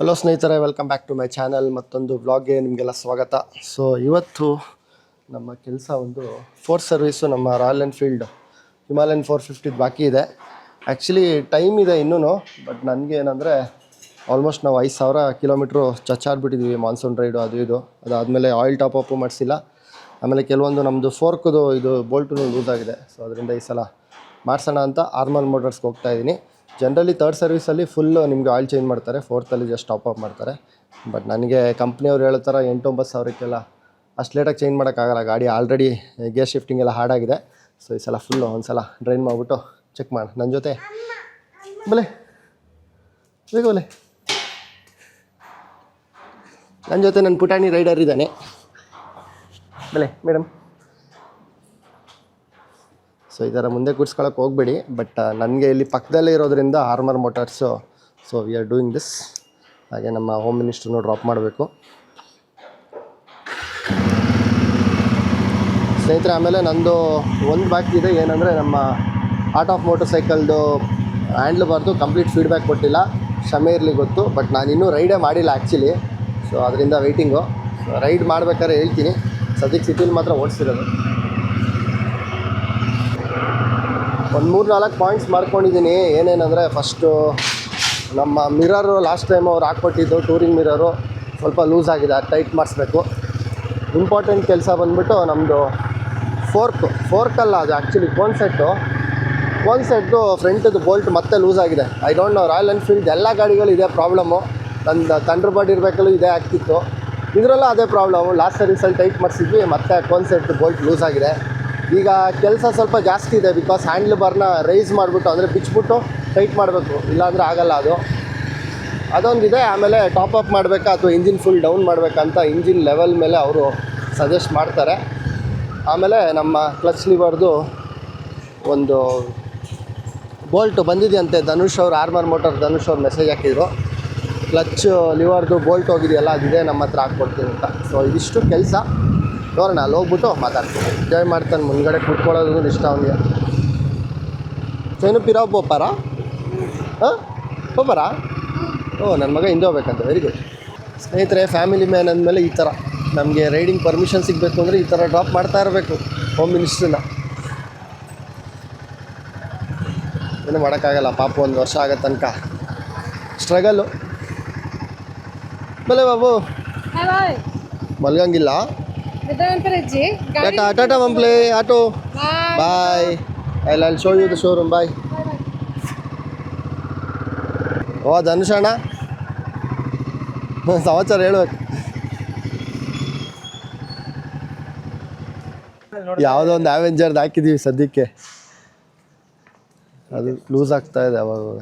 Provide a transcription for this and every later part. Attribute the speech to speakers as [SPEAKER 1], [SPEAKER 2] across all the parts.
[SPEAKER 1] Hello ಸ್ನೇಹಿತರೆ welcome back to my channel ಮತ್ತೊಂದು ವ್ಲಾಗ್ಗೆ ನಿಮಗೆಲ್ಲ ಸ್ವಾಗತ. ಸೊ ಇವತ್ತು ನಮ್ಮ ಕೆಲಸ ಒಂದು ಫೋರ್ ಸರ್ವಿಸು ನಮ್ಮ ರಾಯಲ್ ಎನ್ಫೀಲ್ಡ್ ಹಿಮಾಲಯನ್ ಫೋರ್ ಫಿಫ್ಟಿದು ಬಾಕಿ ಇದೆ. ಆ್ಯಕ್ಚುಲಿ ಟೈಮ್ ಇದೆ ಇನ್ನೂ ಬಟ್ ನನಗೆ ಏನಂದರೆ ಆಲ್ಮೋಸ್ಟ್ ನಾವು ಐದು ಸಾವಿರ ಕಿಲೋಮೀಟ್ರು ಚಚ್ಚಾಡ್ಬಿಟ್ಟಿದ್ವಿ ಮಾನ್ಸೂನ್ ರೈಡು ಅದು ಇದು. ಅದಾದಮೇಲೆ ಆಯಿಲ್ ಟಾಪ್ ಅಪ್ಪು ಮಾಡಿಸಿಲ್ಲ. ಆಮೇಲೆ ಕೆಲವೊಂದು ನಮ್ಮದು ಫೋರ್ಕ್ದು ಇದು ಬೋಲ್ಟು ಲೂಸ್ ಆಗಿದೆ. ಸೊ ಅದರಿಂದ ಈ ಸಲ ಮಾಡಿಸೋಣ ಅಂತ ಆರ್ಮಲ್ ಮೋಟರ್ಸ್ಗೆ ಹೋಗ್ತಾ ಇದ್ದೀನಿ. ಜನರಲಿ ಥರ್ಡ್ ಸರ್ವಿಸಲ್ಲಿ ಫುಲ್ಲು ನಿಮಗೆ ಆಯಿಲ್ ಚೇಂಜ್ ಮಾಡ್ತಾರೆ. ಫೋರ್ತಲ್ಲಿ ಜಸ್ಟ್ ಟಾಪ್ ಅಪ್ ಮಾಡ್ತಾರೆ. ಬಟ್ ನನಗೆ ಕಂಪ್ನಿಯವ್ರು ಹೇಳೋ ಥರ ಎಂಟು ಒಂಬತ್ತು ಸಾವಿರಕ್ಕೆಲ್ಲ ಅಷ್ಟು ಲೇಟಾಗಿ ಚೇಂಜ್ ಮಾಡೋಕ್ಕಾಗಲ್ಲ ಗಾಡಿ ಆಲ್ರೆಡಿ ಗೇರ್ ಶಿಫ್ಟಿಂಗ್ ಎಲ್ಲ ಹಾಡಾಗಿದೆ ಸೊ ಈ ಸಲ ಫುಲ್ಲು ಒಂದು ಸಲ ಡ್ರೈನ್ ಮಾಡಿಬಿಟ್ಟು ಚೆಕ್ ಮಾಡಿ. ನನ್ನ ಜೊತೆ? ಬಲೆ. ಬೇಗ ಬಲೆ. ನನ್ನ ಜೊತೆ ನನ್ನ ಪುಟಾಣಿ ರೈಡರ್ ಇದ್ದಾನೆ. ಬಲೆ ಮೇಡಮ್ ಸೊ ಈ ಥರ ಮುಂದೆ ಕೂರ್ಸ್ಕೊಳಕ್ಕೆ ಹೋಗಬೇಡಿ. ಬಟ್ ನನಗೆ ಇಲ್ಲಿ ಪಕ್ಕದಲ್ಲೇ ಇರೋದ್ರಿಂದ Armour Motors so we are doing this ಹಾಗೆ ನಮ್ಮ ಹೋಮ್ ಮಿನಿಸ್ಟ್ರನ್ನು ಡ್ರಾಪ್ ಮಾಡಬೇಕು. ಸ್ನೇಹಿತರೆ, ಆಮೇಲೆ ನಂದು ಒಂದು ಬಾಕಿ ಇದೆ. ಏನಂದರೆ ನಮ್ಮ ಆರ್ಟ್ ಆಫ್ ಮೋಟರ್ ಸೈಕಲ್ದು ಹ್ಯಾಂಡ್ಲ್ ಬಾರ್ದು ಕಂಪ್ಲೀಟ್ ಫೀಡ್ಬ್ಯಾಕ್ ಕೊಟ್ಟಿಲ್ಲ. ಕ್ಷಮೆ ಇರಲಿ ಗೊತ್ತು ಬಟ್ ನಾನು ಇನ್ನೂ ರೈಡೇ ಮಾಡಿಲ್ಲ ಆ್ಯಕ್ಚುಲಿ ಸೊ ಅದರಿಂದ ವೆಯ್ಟಿಂಗು ರೈಡ್ ಮಾಡ್ಬೇಕಾದ್ರೆ ಹೇಳ್ತೀನಿ. ಸದ್ಯಕ್ಕೆ ಸಿಟಿಲಿ ಮಾತ್ರ ಓಡಿಸಿರೋದು. ಒಂದು ಮೂರು ನಾಲ್ಕು ಪಾಯಿಂಟ್ಸ್ ಮಾಡ್ಕೊಂಡಿದ್ದೀನಿ ಏನೇನಂದರೆ ಫಸ್ಟು ನಮ್ಮ ಮಿರರು ಲಾಸ್ಟ್ ಟೈಮ್ ಅವ್ರು ಹಾಕ್ಕೊಟ್ಟಿದ್ದು ಟೂರಿಂಗ್ ಮಿರರು ಸ್ವಲ್ಪ ಲೂಸ್ ಆಗಿದೆ, ಅದು ಟೈಟ್ ಮಾಡಿಸ್ಬೇಕು. ಇಂಪಾರ್ಟೆಂಟ್ ಕೆಲಸ ಬಂದ್ಬಿಟ್ಟು ನಮ್ಮದು ಫೋರ್ಕ್ ಫೋರ್ಕಲ್ಲ ಅದು actually cone set cone set ಫ್ರಂಟದು bolt ಮತ್ತೆ ಲೂಸ್ ಆಗಿದೆ. I don't know Royal Enfield ಎಲ್ಲ ಗಾಡಿಗಳು ಇದೇ ಪ್ರಾಬ್ಲಮ್ಮು ನನ್ನ ತಂಡ್ರ ಬಾಡಿ ಇರಬೇಕಲ್ಲೂ ಇದೇ ಆಗ್ತಿತ್ತು. ಇದರಲ್ಲೂ ಅದೇ ಪ್ರಾಬ್ಲಮ್ಮು ಲಾಸ್ಟ್ ಸರ್ವಿಸಲ್ಲಿ ಟೈಟ್ ಮಾಡಿಸಿದ್ವಿ, ಮತ್ತೆ ಕೋನ್ ಸೆಟ್ ಬೋಲ್ಟ್ ಲೂಸ್ ಆಗಿದೆ. ಈಗ ಕೆಲಸ ಸ್ವಲ್ಪ ಜಾಸ್ತಿ ಇದೆ ಬಿಕಾಸ್ ಹ್ಯಾಂಡ್ಲ್ ಬರ್ನ ರೈಸ್ ಮಾಡಿಬಿಟ್ಟು ಅಂದರೆ ಬಿಚ್ಚಿಬಿಟ್ಟು ಟೈಟ್ ಮಾಡಬೇಕು. ಇಲ್ಲಾಂದರೆ ಆಗಲ್ಲ ಅದು. ಅದೊಂದಿದೆ, ಆಮೇಲೆ ಟಾಪ್ ಅಪ್ ಮಾಡಬೇಕಾ ಅಥವಾ ಇಂಜಿನ್ ಫುಲ್ ಡೌನ್ ಮಾಡಬೇಕಂತ ಇಂಜಿನ್ ಲೆವೆಲ್ ಮೇಲೆ ಅವರು ಸಜೆಸ್ಟ್ ಮಾಡ್ತಾರೆ. ಆಮೇಲೆ ನಮ್ಮ ಕ್ಲಚ್ ಲಿವರ್ದು ಒಂದು ಬೋಲ್ಟ್ ಬಂದಿದೆಯಂತೆ. ಧನುಷ್ ಅವ್ರು ಆರ್ಮರ್ ಮೋಟರ್ ಧನುಷ್ ಅವ್ರು ಮೆಸೇಜ್ ಹಾಕಿದ್ರು. ಕ್ಲಚ್ ಲಿವರ್ದು ಬೋಲ್ಟ್ ಹೋಗಿದೆಯಲ್ಲ, ಅದಿದೆ ನಮ್ಮ ಹತ್ರ ಹಾಕ್ಕೊಡ್ತೀನಿ ಅಂತ. ಸೊ ಇದಿಷ್ಟು ಕೆಲಸ. ನೋಡೋಣ ಅಲ್ಲಿ ಹೋಗ್ಬಿಟ್ಟು ಮಾತಾಡ್ತೀನಿ. ಎಂಜಾಯ್ ಮಾಡ್ತಾನೆ ಮುಂದ್ಗಡೆ ಕೂತ್ಕೊಳ್ಳೋದು ಇಷ್ಟ ಅವನಿಗೆ. ಏನು ಪಿರಾವ್ ಬೋಪಾರ ಹಾಂ? ಬೋಪಾರ ಓ ನನ್ನ ಮಗ ಹಿಂದೆ ಹೋಗ್ಬೇಕಂತ. ವೆರಿ ಗುಡ್ ಸ್ನೇಹಿತರೆ ಫ್ಯಾಮಿಲಿ ಮ್ಯಾನ್ ಅಂದಮೇಲೆ ಈ ಥರ ನಮಗೆ ರೈಡಿಂಗ್ ಪರ್ಮಿಷನ್ ಸಿಗಬೇಕು ಅಂದರೆ ಈ ಥರ ಡ್ರಾಪ್ ಮಾಡ್ತಾ ಇರಬೇಕು ಹೋಮ್ ಮಿನಿಸ್ಟ್ರನ್ನ ಏನು ಮಾಡೋಕ್ಕಾಗಲ್ಲ ಪಾಪ ಒಂದು ವರ್ಷ ಆಗೋ ತನಕ. ಸ್ಟ್ರಗಲ್ಲು ಬಲೆ ಬಾಬು.
[SPEAKER 2] ಹಾಯ್ ಬಾಯ್
[SPEAKER 1] ಮಲ್ಗಂಗಿಲ್ಲ
[SPEAKER 2] ವಿಧಾನಪುರಜ್ಜಿ
[SPEAKER 1] ಟಾಟಾ ಟಾಟಾ ಮಂಪ್ಲೆ ಆಟೋ
[SPEAKER 2] ಬಾಯ್
[SPEAKER 1] ಬಾಯ್ ಐ ಅಲ್ಲಿ show you the showroom bye ಓ ಒಂದು ಸಮಾಚಾರ ಹೇಳ್ಬೇಕು. ಯಾವುದೋ ಒಂದು ಆವೆಂಜರ್ದು ಹಾಕಿದ್ದೀವಿ ಸದ್ಯಕ್ಕೆ. ಅದು ಲೂಸ್ ಆಗ್ತಾ ಇದೆ ಅವಾಗ ಅವಾಗ.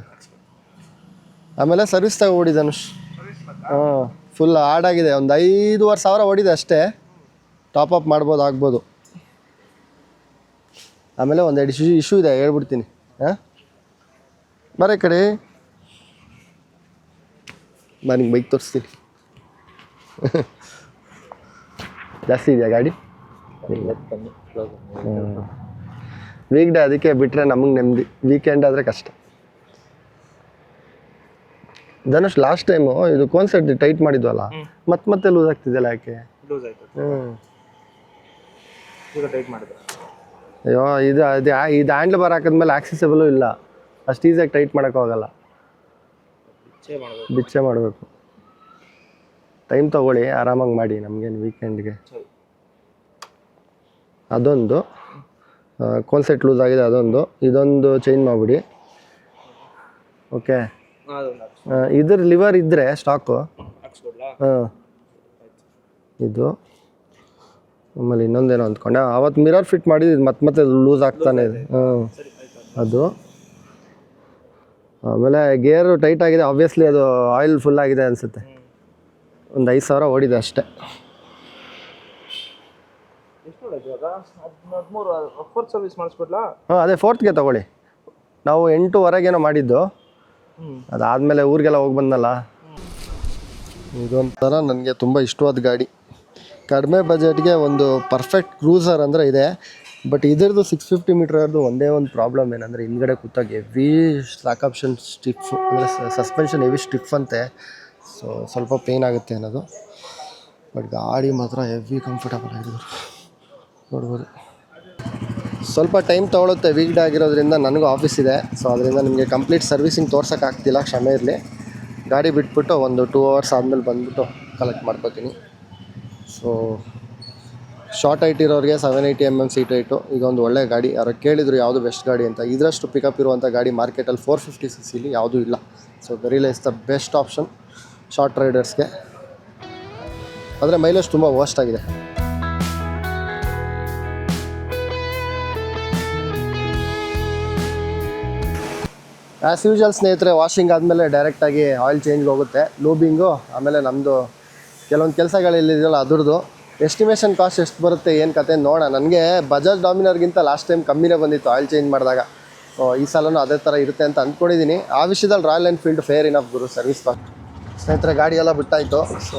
[SPEAKER 1] ಆಮೇಲೆ ಸರ್ವಿಸ್ ತಗೊಬಿಡಿ ಧನುಷ್ ಹಾಂ ಫುಲ್ ಹಾಡಾಗಿದೆ ಒಂದು ಐದೂವರೆ ಸಾವಿರ ಓಡಿದೆ ಅಷ್ಟೇ. ಟಾಪ್ ಅಪ್ ಮಾಡ್ಬೋದು ಆಗ್ಬೋದು. ಆಮೇಲೆ ಒಂದೆರಡು ಇಶ್ಯೂ ಇಶ್ಯೂ ಇದೆ ಹೇಳ್ಬಿಡ್ತೀನಿ. ಹಾಂ? ಬರೀ ಕಡೆ. ನಾನು ನಿಂಗೆ ಬೈಕ್ ತೋರಿಸ್ತೀನಿ. ಜಾಸ್ತಿ ಇದೆಯಾ ಗಾಡಿ? ವೀಕ್ ಡೇ ಅದಕ್ಕೆ ಬಿಟ್ಟರೆ ನಮಗೆ ನೆಮ್ಮದಿ. ವೀಕೆಂಡ್ ಆದರೆ ಕಷ್ಟ. ಧನುಷ್ ಲಾಸ್ಟ್ ಟೈಮು ಇದು ಕೋನ್ಸೆಟ್ ಟೈಟ್ ಮಾಡಿದ್ವಲ್ಲ? ಮತ್ತೆ ಮತ್ತೆ ಲೂಸ್ ಆಗ್ತಿದೆಯಲ್ಲ ಯಾಕೆ?
[SPEAKER 3] ಲೂಸ್ ಆಯ್ತು.
[SPEAKER 1] ಹ್ಞೂ
[SPEAKER 3] ಈಗ ಟೈಟ್ ಮಾಡಿದೆ
[SPEAKER 1] ಅಯ್ಯೋ ಇದು ಅದೇ ಇದು ಹ್ಯಾಂಡ್ಲ್ ಬಾರ್ ಹಾಕಿದ್ಮೇಲೆ ಆಕ್ಸೆಸಬಲು ಇಲ್ಲ. ಅಷ್ಟು ಈಸಿಯಾಗಿ ಟೈಟ್ ಮಾಡೋಕ್ಕಾಗಲ್ಲ
[SPEAKER 3] ಚೇ ಮಾಡಬೇಕು.
[SPEAKER 1] ಬಿಚ್ಚೆ ಮಾಡಬೇಕು. ಟೈಮ್ ತೊಗೊಳ್ಳಿ ಆರಾಮಾಗಿ ಮಾಡಿ ನಮಗೇನು ವೀಕೆಂಡ್ಗೆ ಅದೊಂದು. ಕೋಲ್ ಕಾನ್ಸೆಟ್ ಲೂಸ್ ಆಗಿದೆ ಅದೊಂದು. ಇದೊಂದು ಚೇಂಜ್ ಮಾಡಿಬಿಡಿ. ಓಕೆ ಇದ್ರ ಲಿವರ್ ಇದ್ದರೆ ಸ್ಟಾಕು ಹಾಂ. ಇದು. ಆಮೇಲೆ ಇನ್ನೊಂದೇನೋ ಅಂದ್ಕೊಂಡೆ. ಅವತ್ತು ಮಿರರ್ ಫಿಟ್ ಮಾಡಿದ್ದು ಮತ್ತೆ ಮತ್ತೆ ಲೂಸ್ ಆಗ್ತಾನೆ ಇದೆ. ಹಾಂ, ಅದು. ಆಮೇಲೆ ಗೇರು ಟೈಟ್ ಆಗಿದೆ. ಆಬ್ವಿಯಸ್ಲಿ ಅದು ಆಯಿಲ್ ಫುಲ್ ಆಗಿದೆ ಅನಿಸುತ್ತೆ. ಒಂದು ಐದು ಸಾವಿರ ಓಡಿದೆ ಅಷ್ಟೇ. ಹಾಂ, ಅದೇ ಫೋರ್ತ್ಗೆ ತಗೊಳ್ಳಿ. ನಾವು ಎಂಟೂವರೆಗೇನೋ ಮಾಡಿದ್ದು. ಅದಾದಮೇಲೆ ಊರಿಗೆಲ್ಲ ಹೋಗಿ ಬಂದಲ್ಲ ಇದೊಂಥರ ನನಗೆ ತುಂಬ ಇಷ್ಟವಾದ ಗಾಡಿ. ಕಡಿಮೆ ಬಜೆಟ್ಗೆ ಒಂದು ಪರ್ಫೆಕ್ಟ್ ಕ್ರೂಸರ್ ಅಂದರೆ ಇದೆ. ಬಟ್ ಇದರದು ಸಿಕ್ಸ್ ಫಿಫ್ಟಿ ಮೀಟ್ರದ್ದು ಒಂದೇ ಒಂದು ಪ್ರಾಬ್ಲಮ್ ಏನಂದರೆ ಹಿಂದ್ಗಡೆ ಕೂತಾಗ ಹೆವಿ ಆಪ್ಷನ್ ಸ್ಟಿಫ್ ಅಂದರೆ ಸಸ್ಪೆನ್ಷನ್ ಹೆವಿ ಸ್ಟಿಫ್ ಅಂತೆ. ಸೊ ಸ್ವಲ್ಪ ಪೇಯ್ನ್ ಆಗುತ್ತೆ ಅನ್ನೋದು. ಬಟ್ ಗಾಡಿ ಮಾತ್ರ ಹೆವಿ ಕಂಫರ್ಟಬಲ್ ಆಗಿದೆ ನೋಡ್ಬೋದು. ಸ್ವಲ್ಪ ಟೈಮ್ ತೊಗೊಳುತ್ತೆ ವೀಕ್ಡ್ ಆಗಿರೋದ್ರಿಂದ ನನಗೂ ಆಫೀಸ್ ಇದೆ. ಸೊ ಅದರಿಂದ ನಿಮಗೆ ಕಂಪ್ಲೀಟ್ ಸರ್ವಿಸಿಂಗ್ ತೋರ್ಸೋಕ್ಕಾಗ್ತಿಲ್ಲ, ಕ್ಷಮೆ ಇರಲಿ. ಗಾಡಿ ಬಿಟ್ಬಿಟ್ಟು ಒಂದು ಟೂ ಅವರ್ಸ್ ಆದಮೇಲೆ ಬಂದುಬಿಟ್ಟು ಕಲೆಕ್ಟ್ ಮಾಡ್ಕೋತೀನಿ. ಸೊ ಶಾರ್ಟ್ ಹೈಟ್ ಇರೋರಿಗೆ seven eighty M M seat height ಒಂದು ಒಳ್ಳೆ ಗಾಡಿ, ಯಾರು ಕೇಳಿದ್ರು ಯಾವುದು ಬೆಸ್ಟ್ ಗಾಡಿ ಅಂತ. ಇದರಷ್ಟು ಪಿಕಪ್ ಇರುವಂಥ ಗಾಡಿ ಮಾರ್ಕೆಟಲ್ಲಿ ಫೋರ್ ಫಿಫ್ಟಿ ಸಿ ಸಿಲಿ ಯಾವುದೂ ಇಲ್ಲ. So Guerrilla is the best option short ರೈಡರ್ಸ್ಗೆ ಆದರೆ ಮೈಲೇಜ್ ತುಂಬ ವರ್ಸ್ಟ್ ಆಗಿದೆ. ಆ್ಯಸ್ ಯೂಶಲ್ ಸ್ನೇಹಿತರೆ ವಾಷಿಂಗ್ ಆದಮೇಲೆ ಡೈರೆಕ್ಟಾಗಿ ಆಯಿಲ್ ಚೇಂಜ್ಗೆ ಹೋಗುತ್ತೆ. ಲೂಬಿಂಗು ಆಮೇಲೆ ನಮ್ಮದು ಕೆಲವೊಂದು ಕೆಲಸಗಳಿದೆಯಲ್ಲ ಅದ್ರದ್ದು. ಎಸ್ಟಿಮೇಷನ್ ಕಾಸ್ಟ್ ಎಷ್ಟು ಬರುತ್ತೆ, ಏನು ಕತೆ ನೋಡೋಣ. ನನಗೆ ಬಜಾಜ್ ಡಾಮಿನರ್ಗಿಂತ ಲಾಸ್ಟ್ ಟೈಮ್ ಕಮ್ಮಿನೇ ಬಂದಿತ್ತು ಆಯಿಲ್ ಚೇಂಜ್ ಮಾಡಿದಾಗ. ಈ ಸಲನೂ ಅದೇ ಥರ ಇರುತ್ತೆ ಅಂತ ಅಂದ್ಕೊಂಡಿದ್ದೀನಿ ಆ ವಿಷಯದಲ್ಲಿ ರಾಯಲ್ ಎನ್ಫೀಲ್ಡ್ ಫೇರ್ ಇನಫ್ ಗುರು ಸರ್ವಿಸ್ ಕಾಸ್ಟ್ ಸ್ನೇಹಿತರೆ, ಗಾಡಿ ಎಲ್ಲ ಬಿಟ್ಟಾಯಿತು. ಸೊ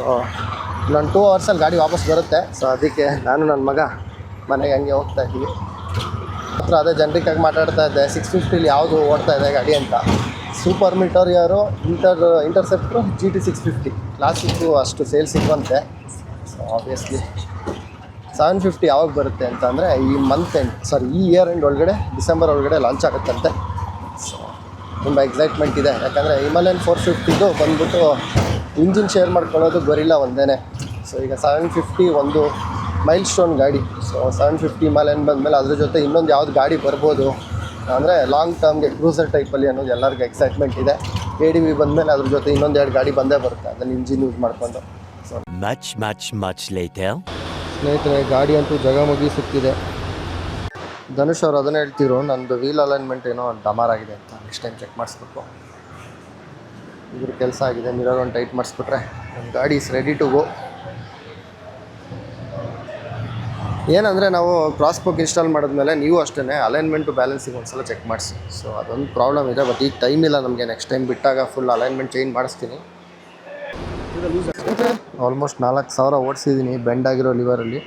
[SPEAKER 1] ನಾನು ಟೂ ಅವರ್ಸಲ್ಲಿ ಗಾಡಿ ವಾಪಸ್ ಬರುತ್ತೆ. ಸೊ ಅದಕ್ಕೆ ನಾನು ನನ್ನ ಮಗ ಮನೆಗೆ ಹಂಗೆ ಹೋಗ್ತಾ ಇದ್ದೀವಿ ಹತ್ರ ಅದೇ ಜನರಿಕಾಗಿ ಮಾತಾಡ್ತಾ ಇದ್ದೆ. ಸಿಕ್ಸ್ ಫಿಫ್ಟಿಲಿ ಯಾವುದು ಓಡ್ತಾ ಇದೆ ಗಾಡಿ ಅಂತ. ಸೂಪರ್ ಮೀಟರ್ ಯಾರು? Inter interceptor G T six fifty classic ಅಷ್ಟು ಸೇಲ್ ಸಿಗುವಂತೆ. ಸೊ ಆಬ್ವಿಯಸ್ಲಿ ಸೆವೆನ್ ಫಿಫ್ಟಿ ಯಾವಾಗ ಬರುತ್ತೆ ಅಂತ ಅಂದರೆ ಈ ಮಂತ್ ಎಂಡ್ ಸಾರಿ ಈ ಇಯರ್ ಎಂಡ್ ಒಳಗಡೆ ಡಿಸೆಂಬರ್ ಒಳಗಡೆ ಲಾಂಚ್ ಆಗುತ್ತಂತೆ. ಸೊ ತುಂಬ ಎಕ್ಸೈಟ್ಮೆಂಟ್ ಇದೆ. ಯಾಕಂದರೆ ಹಿಮಾಲಯನ್ ಫೋರ್ ಫಿಫ್ಟಿದು ಬಂದ್ಬಿಟ್ಟು ಇಂಜಿನ್ ಶೇರ್ ಮಾಡ್ಕೊಳ್ಳೋದು ಗೊರಿಲ್ಲ ಒಂದೇ ಸೊ ಈಗ ಸೆವೆನ್ ಫಿಫ್ಟಿ ಒಂದು ಮೈಲ್ ಸ್ಟೋನ್ ಗಾಡಿ. ಸೊ ಸೆವೆನ್ ಫಿಫ್ಟಿ ಹಿಮಾಲಯನ್ ಬಂದಮೇಲೆ ಅದ್ರ ಜೊತೆ ಇನ್ನೊಂದು ಯಾವ್ದು ಗಾಡಿ ಬರ್ಬೋದು? ಅಂದರೆ ಲಾಂಗ್ ಟರ್ಮ್ಗೆ ಕ್ರೂಸರ್ ಟೈಪಲ್ಲಿ ಅನ್ನೋದು ಎಲ್ಲರಿಗೂ ಎಕ್ಸೈಟ್ಮೆಂಟ್ ಇದೆ. ಎ ಡಿ ವಿ ಬಂದಮೇಲೆ ಅದ್ರ ಜೊತೆ ಇನ್ನೊಂದು ಎರಡು ಗಾಡಿ ಬಂದೇ ಬರುತ್ತೆ. ಅದನ್ನು ಇಂಜಿನ್ ಯೂಸ್ ಮಾಡ್ಕೊಂಡು. ಸೊ
[SPEAKER 4] ಮ್ಯಾಚ್ ಮ್ಯಾಚ್ ಮ್ಯಾಚ್ ಲೈತೆ
[SPEAKER 1] ಸ್ನೇಹಿತರೆ ಗಾಡಿ ಅಂತೂ ಜಗ ಮುಗಿಸುತ್ತಿದೆ ಧನುಷ್ ಅವ್ರು ಅದನ್ನೇ ಹೇಳ್ತಿದ್ರು ನಂದು ವೀಲ್ ಅಲೈನ್ಮೆಂಟ್ ಏನೋ ಡಮಾರ್ ಆಗಿದೆ ಅಂತ. ನೆಕ್ಸ್ಟ್ ಟೈಮ್ ಚೆಕ್ ಮಾಡಿಸ್ಬೇಕು. ಇದ್ರ ಕೆಲಸ ಆಗಿದೆ. ಮಿರರ್ ಒಂದು ಟೈಟ್ ಮಾಡಿಸ್ಬಿಟ್ರೆ ನಮ್ಮ ಗಾಡಿ ಇಸ್ ರೆಡಿ ಟು ಗೋ ಏನಂದರೆ ನಾವು ಕ್ರಾಸ್ ಬುಕ್ ಇನ್ಸ್ಟಾಲ್ ಮಾಡಿದ್ಮೇಲೆ ನೀವು ಅಷ್ಟೇ ಅಲೈನ್ಮೆಂಟು ಬ್ಯಾಲೆನ್ಸಿಗೆ ಒಂದು ಸಲ ಚೆಕ್ ಮಾಡಿಸಿ. ಸೊ ಅದೊಂದು ಪ್ರಾಬ್ಲಮ್ ಇದೆ ಬಟ್ ಈಗ ಟೈಮ್ ಇಲ್ಲ ನಮಗೆ. ನೆಕ್ಸ್ಟ್ ಟೈಮ್ ಬಿಟ್ಟಾಗ ಫುಲ್ ಅಲೈನ್ಮೆಂಟ್ ಚೇಂಜ್ ಮಾಡಿಸ್ತೀನಿ. ಆಲ್ಮೋಸ್ಟ್ ನಾಲ್ಕು ಸಾವಿರ ಓಡಿಸಿದ್ದೀನಿ ಬೆಂಡ್ ಆಗಿರೋ ಲಿವರಲ್ಲಿ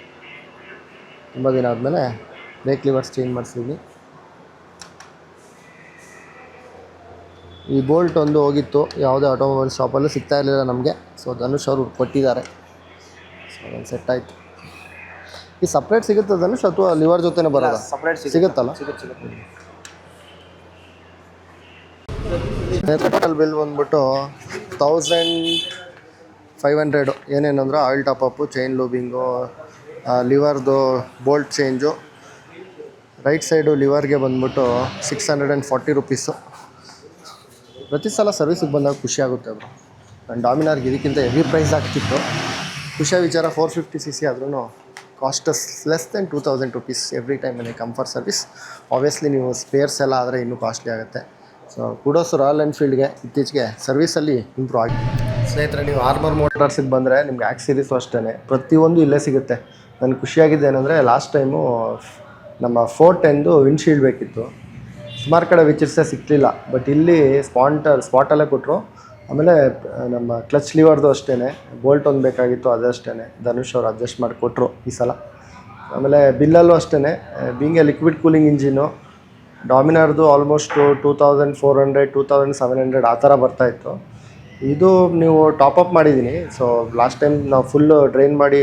[SPEAKER 1] ತುಂಬ ದಿನ ಆದಮೇಲೆ ಬ್ರೇಕ್ ಲಿವರ್ಸ್ ಚೇಂಜ್ ಮಾಡಿಸಿದ್ದೀನಿ ಈ ಬೋಲ್ಟ್ ಒಂದು ಹೋಗಿತ್ತು, ಯಾವುದೇ ಆಟೋಮೊಬೈಲ್ ಶಾಪಲ್ಲೂ ಸಿಗ್ತಾ ಇರಲಿಲ್ಲ ನಮಗೆ. ಸೊ ಧನುಷ್ ಅವರು ಕೊಟ್ಟಿದ್ದಾರೆ. ಸೊ ಅದೊಂದು ಸೆಟ್ ಆಯಿತು. ಈ ಸಪ್ರೇಟ್ ಸಿಗುತ್ತದಲ್ಲ ಧನುಷ್ ಅಥವಾ ಲಿವರ್ ಜೊತೆನೇ ಬರಲ್ಲ
[SPEAKER 3] ಸಪ್ರೇಟ್
[SPEAKER 1] ಸಿಗುತ್ತಲ್ಲ?
[SPEAKER 3] ಸಿಗುತ್ತೆ
[SPEAKER 1] ಬಿಲ್ ಬಂದ್ಬಿಟ್ಟು thousand five hundred ಏನೇನಂದ್ರೆ oil top up chain lubing ಲಿವರ್ದು bolt change right side ಲಿವರ್ಗೆ ಬಂದ್ಬಿಟ್ಟು six hundred and forty rupees ಪ್ರತಿ ಸಲ ಸರ್ವಿಸಿಗೆ ಬಂದಾಗ ಖುಷಿ ಆಗುತ್ತೆ ಬ್ರೋ ನನ್ನ ಡಾಮಿನಾರ್ಗೆ ಇದಕ್ಕಿಂತ ಹೆವಿ ಪ್ರೈಸ್ ಆಗ್ತಿತ್ತು. ಖುಷಿಯ ವಿಚಾರ ಫೋರ್ ಫಿಫ್ಟಿ ಸಿ ಸಿ ಆದ್ರೂ costs less than two thousand rupees every time ಮನೆ ಕಂಫರ್ಟ್ ಸರ್ವಿಸ್ ಆಬ್ವಿಯಸ್ಲಿ ನೀವು ಸ್ಪೇರ್ಸ್ ಎಲ್ಲ ಆದರೆ ಇನ್ನೂ ಕಾಸ್ಟ್ಲಿ ಆಗುತ್ತೆ. ಸೊ ಕುಡೋಸ್ ರಾಯಲ್ ಎನ್ಫೀಲ್ಡ್ಗೆ ಇತ್ತೀಚೆಗೆ ಸರ್ವಿಸಲ್ಲಿ ಇಂಪ್ರೂವ್ ಆಗಿದೆ ಸ್ನೇಹಿತರೆ, ನೀವು ಆರ್ಮರ್ ಮೋಟರ್ಸಿಗೆ ಬಂದರೆ ನಿಮ್ಗೆ ಆ್ಯಕ್ ಸೀರೀಸು ಅಷ್ಟೇ ಪ್ರತಿಯೊಂದು ಇಲ್ಲೇ ಸಿಗುತ್ತೆ. ನನಗೆ ಖುಷಿಯಾಗಿದ್ದು ಏನಂದರೆ ಲಾಸ್ಟ್ ಟೈಮು ನಮ್ಮ ಫೋರ್ ಟೆನ್ದು ವಿಂಡ್ಶೀಲ್ಡ್ ಬೇಕಿತ್ತು. ಸುಮಾರು ಕಡೆ ವಿಚಾರಿಸೇ ಸಿಕ್ಕಲಿಲ್ಲ ಬಟ್ ಇಲ್ಲಿ ಸ್ಪಾಂಟರ್ ಸ್ಪಾಟಲ್ಲೇ ಕೊಟ್ಟರು ಆಮೇಲೆ ನಮ್ಮ ಕ್ಲಚ್ ಲಿವರ್ದು ಅಷ್ಟೇ ಬೋಲ್ಟ್ ಒಂದು ಬೇಕಾಗಿತ್ತು ಅದಷ್ಟೇ ಧನುಷ್ ಅವ್ರು ಅಡ್ಜಸ್ಟ್ ಮಾಡಿ ಕೊಟ್ಟರು ಈ ಸಲ. ಆಮೇಲೆ ಬಿಲ್ಲಲ್ಲೂ ಅಷ್ಟೇ ಬೀಂಗೆ liquid cooling engine ಡಾಮಿನಾರ್ದು almost two thousand four hundred two thousand seven hundred ಆ ಥರ ಬರ್ತಾಯಿತ್ತು ಇದು ನೀವು ಟಾಪ್ ಅಪ್ ಮಾಡಿದ್ದೀನಿ ಸೊ ಲಾಸ್ಟ್ ಟೈಮ್ ನಾವು ಫುಲ್ಲು ಡ್ರೈನ್ ಮಾಡಿ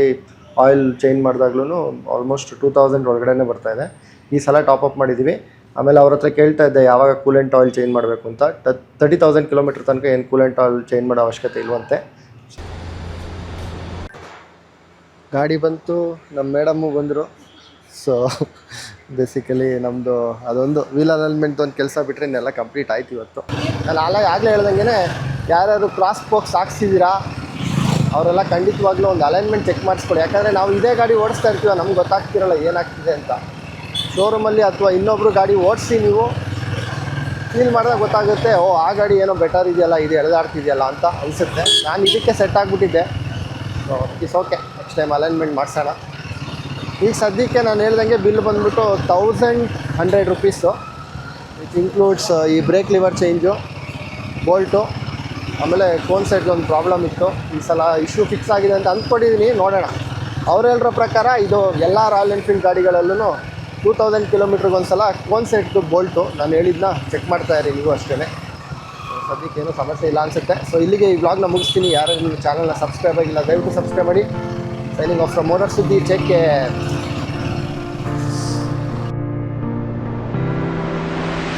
[SPEAKER 1] ಆಯಿಲ್ ಚೇಂಜ್ ಮಾಡಿದಾಗ್ಲೂ ಆಲ್ಮೋಸ್ಟ್ ಟೂ ತೌಸಂಡ್ ಒಳಗಡೆನೇ ಬರ್ತಾಯಿದೆ ಈ ಸಲ ಟಾಪ್ ಅಪ್ ಮಾಡಿದ್ದೀವಿ ಆಮೇಲೆ ಅವ್ರ ಹತ್ರ ಕೇಳ್ತಾ ಇದ್ದೆ, ಯಾವಾಗ ಕೂಲೆಂಟ್ ಆಯಿಲ್ ಚೇಂಜ್ ಮಾಡಬೇಕು ಅಂತ. ತರ್ಟಿ ತೌಸಂಡ್ ಕಿಲೋಮೀಟ್ರ್ ತನಕ ಏನು ಕೂಲೆಂಟ್ ಆಯಿಲ್ ಚೇಂಜ್ ಮಾಡೋ ಅವಶ್ಯಕತೆ ಇಲ್ವಂತೆ. ಗಾಡಿ ಬಂತು ನಮ್ಮ ಮೇಡಮ್ಮು ಬಂದರು. ಸೊ ಬೇಸಿಕಲಿ ನಮ್ಮದು ಅದೊಂದು ವೀಲ್ ಅಲೈನ್ಮೆಂಟ್ ಒಂದು ಕೆಲಸ ಬಿಟ್ಟರೆ ಇನ್ನೆಲ್ಲ ಕಂಪ್ಲೀಟ್ ಆಯ್ತು ಇವತ್ತು. ನಾನು ಆಗ ಆಗಲೇ ಹೇಳ್ದಂಗೆ ಯಾರ್ಯಾರು ಕ್ರಾಸ್ ಬಾಕ್ಸ್ ಹಾಕ್ಸಿದ್ದೀರಾ ಅವರೆಲ್ಲ ಖಂಡಿತವಾಗ್ಲೂ ಒಂದು ಅಲೈನ್ಮೆಂಟ್ ಚೆಕ್ ಮಾಡಿಸ್ಕೊಡಿ. ಯಾಕಂದರೆ ನಾವು ಇದೇ ಗಾಡಿ ಓಡಿಸ್ತಾ ಇರ್ತೀವ ನಮ್ಗೆ ಗೊತ್ತಾಗ್ತಿರಲ್ಲ ಏನಾಗ್ತಿದೆ ಅಂತ. ಶೋರೂಮಲ್ಲಿ ಅಥವಾ ಇನ್ನೊಬ್ರು ಗಾಡಿ ಓಡಿಸಿ ನೀವು ಫೀಲ್ ಮಾಡಿದಾಗ ಗೊತ್ತಾಗುತ್ತೆ, ಓ, ಆ ಗಾಡಿ ಏನೋ ಬೆಟರ್ ಇದೆಯಲ್ಲ, ಇದು ಎಳೆದಾಡ್ತಿದೆಯಲ್ಲ ಅಂತ ಅನಿಸುತ್ತೆ. ನಾನು ಇದಕ್ಕೆ set ಆಗಿಬಿಟ್ಟಿದ್ದೆ. Is okay next time alignment ಮಾಡಿಸೋಣ. ಈಗ ಸದ್ಯಕ್ಕೆ ನಾನು ಹೇಳ್ದಂಗೆ ಬಿಲ್ ಬಂದ್ಬಿಟ್ಟು thousand hundred rupees which includes ಈ ಬ್ರೇಕ್ ಲಿವರ್ ಚೇಂಜು ಬೋಲ್ಟು ಆಮೇಲೆ ಫೋನ್ ಸೈಡ್ ಒಂದು ಪ್ರಾಬ್ಲಮ್ ಇತ್ತು. ಈ ಸಲ ಇಶ್ಯೂ ಫಿಕ್ಸ್ ಆಗಿದೆ ಅಂತ ಅಂದ್ಕೊಂಡಿದ್ದೀನಿ ನೋಡೋಣ. ಅವ್ರು ಪ್ರಕಾರ ಇದು ಎಲ್ಲ ರಾಯಲ್ ಎನ್ಫೀಲ್ಡ್ ಗಾಡಿಗಳಲ್ಲೂ ಟೂ ತೌಸಂಡ್ ಕಿಲೋಮೀಟ್ರಿಗೆ ಒಂದು ಸಲ ಕೋನ್ ಸೈಡ್ದು ಬೋಲ್ಟು ನಾನು ಹೇಳಿದ್ನ ಚೆಕ್ ಮಾಡ್ತಾ ಇರಿ ನೀವು ಅಷ್ಟೇ ಸದ್ಯಕ್ಕೆ ಸಮಸ್ಯೆ ಇಲ್ಲ ಅನಿಸುತ್ತೆ. ಸೊ ಇಲ್ಲಿಗೆ ಈ ವ್ಲಾಗ್ನ ಮುಗಿಸ್ತೀನಿ. ಯಾರು ಚಾನಲ್ನ ಸಬ್ಸ್ಕ್ರೈಬ್ ಆಗಿಲ್ಲ, ದಯವಿಟ್ಟು ಸಬ್ಸ್ಕ್ರೈಬ್ ಮಾಡಿ. Signing off from motor Suddi check